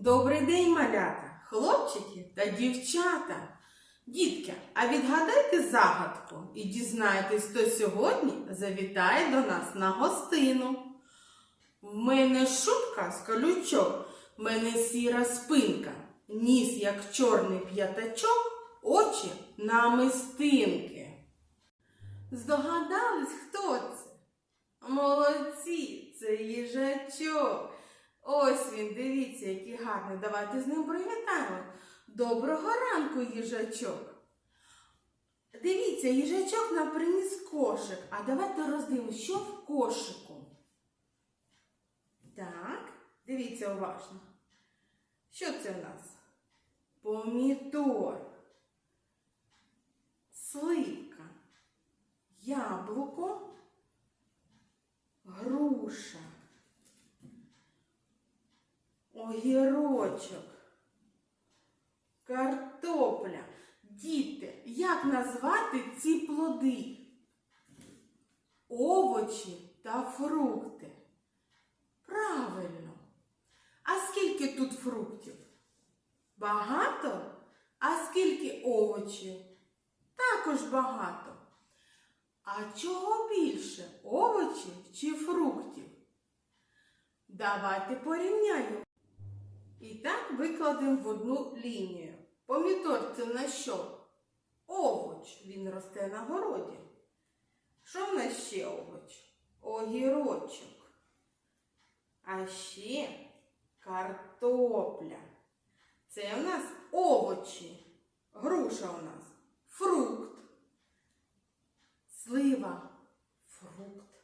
Добрий день, малята, хлопчики та дівчата. Дітки, а відгадайте загадку і дізнайтесь, хто сьогодні завітає до нас на гостину. В мене шубка з колючок, в мене сіра спинка, ніс, як чорний п'ятачок, очі намистинки. Здогадались, хто це? Молодці, це їжачок. Ось він, дивіться, який гарний. Давайте з ним привітаємо. Доброго ранку, їжачок. Дивіться, їжачок нам приніс кошик. А давайте роздивимося, що в кошику. Так, дивіться уважно. Що це в нас? Помідор, сливка, яблуко, груша огірочок, картопля. Діти, як назвати ці плоди? Овочі та фрукти. Правильно. А скільки тут фруктів? Багато? А скільки овочів? Також багато. А чого більше? Овочів чи фруктів? Давайте порівняємо. І так викладемо в одну лінію. Помідор це на що? Овоч. Він росте на городі. Що в нас ще овоч? Огірочок. А ще картопля. Це у нас овочі. Груша у нас. Фрукт. Слива. Фрукт.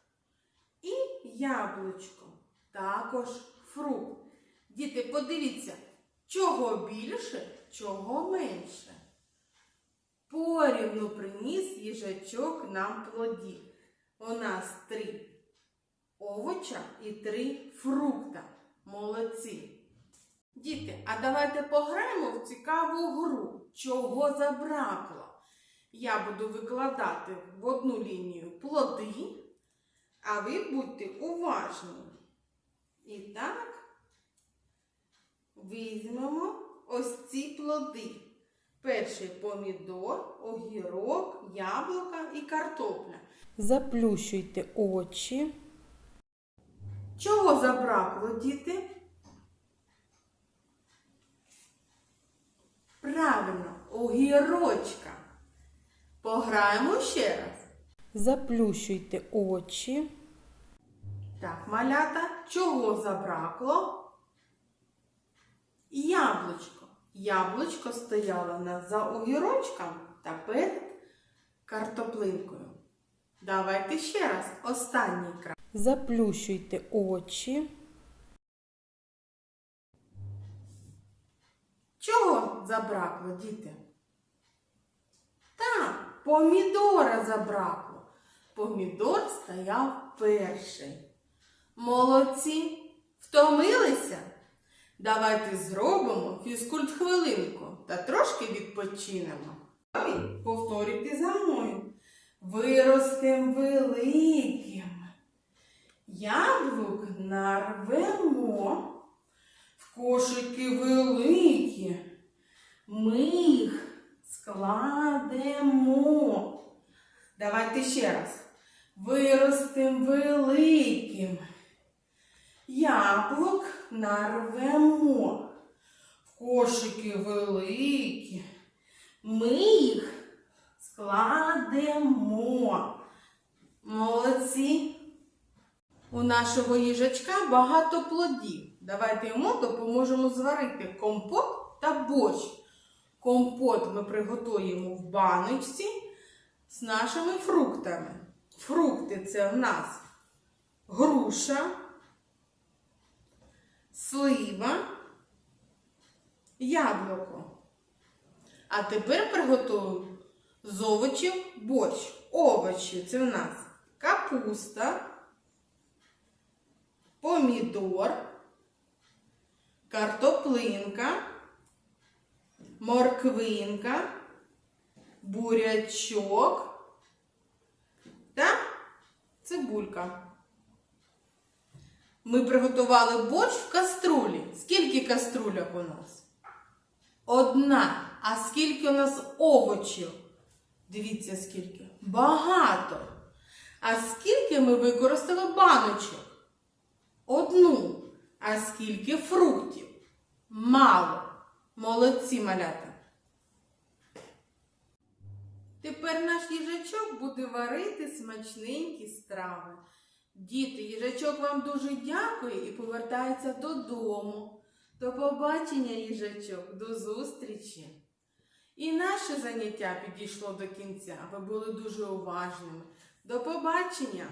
І яблучко. Також фрукт. Діти, подивіться, чого більше, чого менше. Порівну приніс їжачок нам плодів. У нас три овоча і три фрукта. Молодці. Діти, а давайте пограємо в цікаву гру. Чого забракло? Я буду викладати в одну лінію плоди, а ви будьте уважні. І так. Візьмемо ось ці плоди. Перший помідор, огірок, яблука і картопля. Заплющуйте очі. Чого забракло, діти? Правильно, огірочка. Пограємо ще раз. Заплющуйте очі. Так, малята, чого забракло? Яблучко. Яблучко стояло на за огірочком та перед картоплинкою. Давайте ще раз. Останній край. Заплющуйте очі. Чого забракло, діти? Так, помідора забракло. Помідор стояв перший. Молодці. Втомилися? Давайте зробимо фізкульт хвилинку та трошки відпочинемо. Повторюйте за мною. Виростем великим. Яблук нарвемо в кошики великі. Ми їх складемо. Давайте ще раз. Виростем великим. Яблук нарвемо кошики великі. Ми їх складемо. Молодці. У нашого їжачка багато плодів. Давайте йому допоможемо зварити компот та борщ. Компот ми приготуємо в баночці з нашими фруктами. Фрукти це в нас груша, слива, яблуко. А тепер приготуємо з овочів борщ. Овочі це в нас капуста, помідор, картоплинка, морквинка, бурячок та цибулька. Ми приготували борщ в каструлі. Скільки каструльок у нас? Одна. А скільки у нас овочів? Дивіться, скільки. Багато. А скільки ми використали баночок? Одну. А скільки фруктів? Мало. Молодці малята. Тепер наш їжачок буде варити смачненькі страви. Діти, їжачок вам дуже дякує і повертається додому. До побачення, їжачок, до зустрічі. І наше заняття підійшло до кінця. Ви були дуже уважними. До побачення!